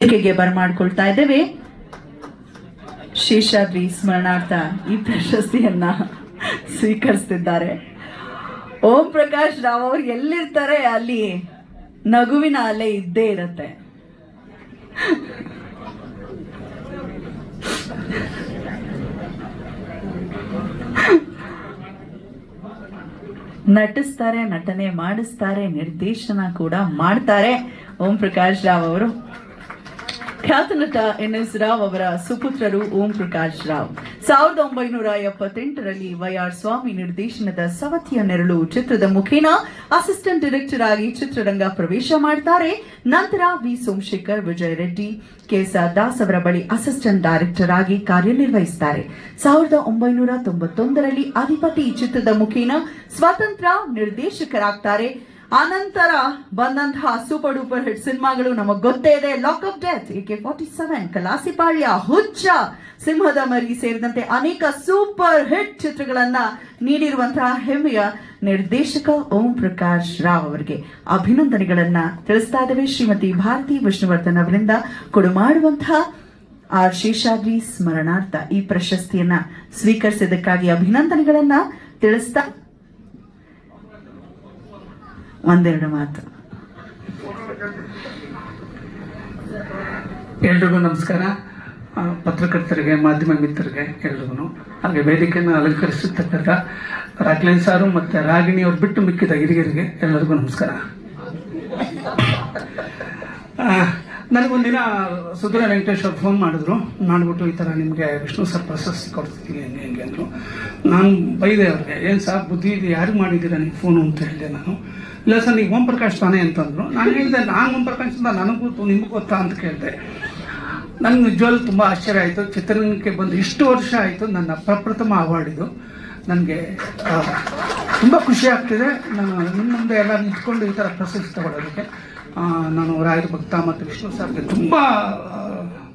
ವೇದಿಕೆಗೆ ಬರಮಾಡ್ಕೊಳ್ತಾ ಇದ್ದೇವೆ? ಶೇಷಾದ್ರಿ ಸ್ಮರಣಾರ್ಥ ಈ ಪ್ರಶಸ್ತಿಯನ್ನ ಸ್ವೀಕರಿಸ್ತಿದ್ದಾರೆ. ಓಂ ಪ್ರಕಾಶ್ ರಾವ್ ಅವ್ರು ಎಲ್ಲಿರ್ತಾರೆ ಅಲ್ಲಿ? ನಗುವಿನ ಅಲೆ ಇದ್ದೇ ಇರತ್ತೆ. ನಟಿಸ್ತಾರೆ, ನಟನೆ ಮಾಡಿಸ್ತಾರೆ, ನಿರ್ದೇಶನ ಕೂಡ ಮಾಡ್ತಾರೆ ಓಂ ಪ್ರಕಾಶ್ ರಾವ್ ಅವರು. ಖ್ಯಾತ ನಟ ಎನ್ ಎಸ್ ರಾವ್ ಅವರ ಸುಪುತ್ರರು ಓಂ ಪ್ರಕಾಶ್ ರಾವ್. ಸಾವಿರದ ಒಂಬೈನೂರ ಎಪ್ಪತ್ತೆಂಟರಲ್ಲಿ ವೈಆರ್ ಸ್ವಾಮಿ ನಿರ್ದೇಶನದ ಸವತಿಯ ನೆರಳು ಚಿತ್ರದ ಮುಖೇನ ಅಸಿಸ್ಟೆಂಟ್ ಡೈರೆಕ್ಟರ್ ಆಗಿ ಚಿತ್ರರಂಗ ಪ್ರವೇಶ ಮಾಡ್ತಾರೆ. ನಂತರ ವಿ ಸೋಮಶೇಖರ್, ವಿಜಯ್ ರೆಡ್ಡಿ, ಕೆಎಸ್ಆರ್ ದಾಸ್ ಅವರ ಬಳಿ ಅಸಿಸ್ಟೆಂಟ್ ಡೈರೆಕ್ಟರ್ ಆಗಿ ಕಾರ್ಯನಿರ್ವಹಿಸುತ್ತಾರೆ ಸಾವಿರದ ಒಂಬೈನೂರ ತೊಂಬತ್ತೊಂದರಲ್ಲಿ ಅಧಿಪತಿ ಚಿತ್ರದ ಮುಖೇನ ಸ್ವತಂತ್ರ ನಿರ್ದೇಶಕರಾಗ್ತಾರೆ. ಆನಂತರ ಬಂದಂತಹ ಸೂಪರ್ ಡೂಪರ್ ಹಿಟ್ ಸಿನಿಮಾಗಳು ನಮಗೆ ಗೊತ್ತೇ ಇದೆ. Lockup death A K forty seven Kalasipalya, Huccha, Simhada Mari ಸೇರಿದಂತೆ ಅನೇಕ ಸೂಪರ್ ಹಿಟ್ ಚಿತ್ರಗಳನ್ನ ನೀಡಿರುವಂತಹ ಹೆಮ್ಮೆಯ ನಿರ್ದೇಶಕ ಓಂ ಪ್ರಕಾಶ್ ರಾವ್ ಅವರಿಗೆ ಅಭಿನಂದನೆಗಳನ್ನ ತಿಳಿಸ್ತಾ ಇದ್ದೇವೆ. ಶ್ರೀಮತಿ ಭಾರತಿ ವಿಷ್ಣುವರ್ಧನ್ ಅವರಿಂದ ಕೊಡುಮಾಡುವಂತಹ ಆರ್ ಶೇಷಾದ್ರಿ ಸ್ಮರಣಾರ್ಥ ಈ ಪ್ರಶಸ್ತಿಯನ್ನ ಸ್ವೀಕರಿಸಿದ್ದಕ್ಕಾಗಿ ಅಭಿನಂದನೆಗಳನ್ನ ತಿಳಿಸ್ತಾ ಒಂದೆರಡು ಮಾತು. ಎಲ್ರಿಗೂ ನಮಸ್ಕಾರ. ಪತ್ರಕರ್ತರಿಗೆ, ಮಾಧ್ಯಮ ಮಿತ್ರರಿಗೆ ಎಲ್ರಿಗೂ. ಹಾಗೆ ವೇದಿಕೆಯನ್ನು ಅಲಂಕರಿಸಿರ್ತಕ್ಕಂಥ ರಾಕ್ಲೈನ್ ಸಾರು ಮತ್ತು ರಾಗಿಣಿ ಅವ್ರು ಬಿಟ್ಟು ಮಿಕ್ಕಿದ ಹಿರಿಯರಿಗೆ ಎಲ್ಲರಿಗೂ ನಮಸ್ಕಾರ. ನನಗೊಂದಿನ ಸುಧೀರ ವೆಂಕಟೇಶ್ ಅವ್ರು ಫೋನ್ ಮಾಡಿದ್ರು. ಮಾಡಿಬಿಟ್ಟು ಈ ಥರ ನಿಮಗೆ ವಿಷ್ಣು ಸರ್ ಪ್ರಶಸ್ತಿ ಕೊಡ್ತಿದ್ದೀನಿ ಹೆಂಗೆ ಹೆಂಗೆ ಅಂದರು. ನಾನು ಬೈದೆ ಅವ್ರಿಗೆ, ಏನು ಸರ್ ಬುದ್ಧಿ ಇದು, ಯಾರಿಗೆ ಮಾಡಿದ್ದೀರಾ ನೀವು ಫೋನು ಅಂತ ಹೇಳಿದೆ ನಾನು. ಇಲ್ಲ ಸರ್ ನೀವು ಓಂ ಪ್ರಕಾಶ್ ತಾನೇ ಅಂತಂದ್ರು. ನಾನು ಹೇಳಿದೆ, ನಾನು ಓಂ ಪ್ರಕಾಶ್ ಅಂತ ನನಗೂ ನಿಮಗೂ ಗೊತ್ತಾ? ಅಂತ ಕೇಳಿದೆ. ನನಗೆ ನಿಜವಾಗ್ಲೂ ತುಂಬ ಆಶ್ಚರ್ಯ ಆಯಿತು. ಚಿತ್ರರಂಗಕ್ಕೆ ಬಂದು ಇಷ್ಟು ವರ್ಷ ಆಯಿತು ನನ್ನ ಪ್ರಪ್ರಥಮ ಅವಾರ್ಡ್ ಇದು. ನನಗೆ ತುಂಬ ಖುಷಿ ಆಗ್ತಿದೆ. ನಾನು ನಿಮ್ಮ ಮುಂದೆ ಎಲ್ಲ ನಿಂತ್ಕೊಂಡು ಈ ಥರ ಪ್ರಶಸ್ತಿ ತಗೊಳ್ಳೋದಕ್ಕೆ ನಾನು ರಾಯರ ಭಕ್ತ ಮತ್ತು ವಿಷ್ಣು ಸಾರ್ಗೆ ತುಂಬ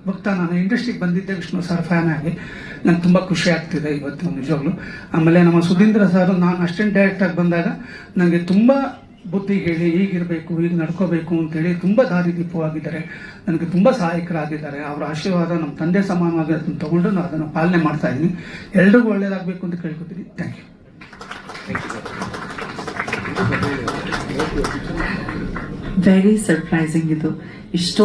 ಭಕ್ತ ನಾನು. ಇಂಡಸ್ಟ್ರಿಗೆ ಬಂದಿದ್ದೆ, ವಿಷ್ಣು ಸರ್ ಫ್ಯಾನ್ ಆಗಿ. ನಂಗೆ ತುಂಬ ಖುಷಿ ಆಗ್ತಿದೆ ಇವತ್ತು, ನಿಜವಾಗ್ಲೂ. ಆಮೇಲೆ ನಮ್ಮ ಸುಧೀಂದ್ರ ಸರ್, ನಾನು ಅಸಿಸ್ಟೆಂಟ್ ಡೈರೆಕ್ಟಾಗಿ ಬಂದಾಗ ನನಗೆ ತುಂಬ ಬುದ್ಧಿ ಹೇಳಿ, ಹೀಗಿರಬೇಕು, ಹೀಗೆ ನಡ್ಕೋಬೇಕು ಅಂತೇಳಿ ತುಂಬ ದಾರಿದೀಪವಾಗಿದ್ದಾರೆ ನನಗೆ ತುಂಬ ಸಹಾಯಕರಾಗಿದ್ದಾರೆ. ಅವರ ಆಶೀರ್ವಾದ ನಮ್ಮ ತಂದೆ ಸಮಾನವಾಗಿ ಅದನ್ನು ತಗೊಂಡು ನಾನು ಅದನ್ನು ಪಾಲನೆ ಮಾಡ್ತಾ ಇದ್ದೀನಿ. ಎಲ್ರಿಗೂ ಒಳ್ಳೆಯದಾಗಬೇಕು ಅಂತ ಕೇಳ್ಕೊತೀನಿ. ಥ್ಯಾಂಕ್ ಯು ವೆರಿ ಸರ್ಪ್ರೈಸಿಂಗ್ ಇದು. ಇಷ್ಟೊಂದು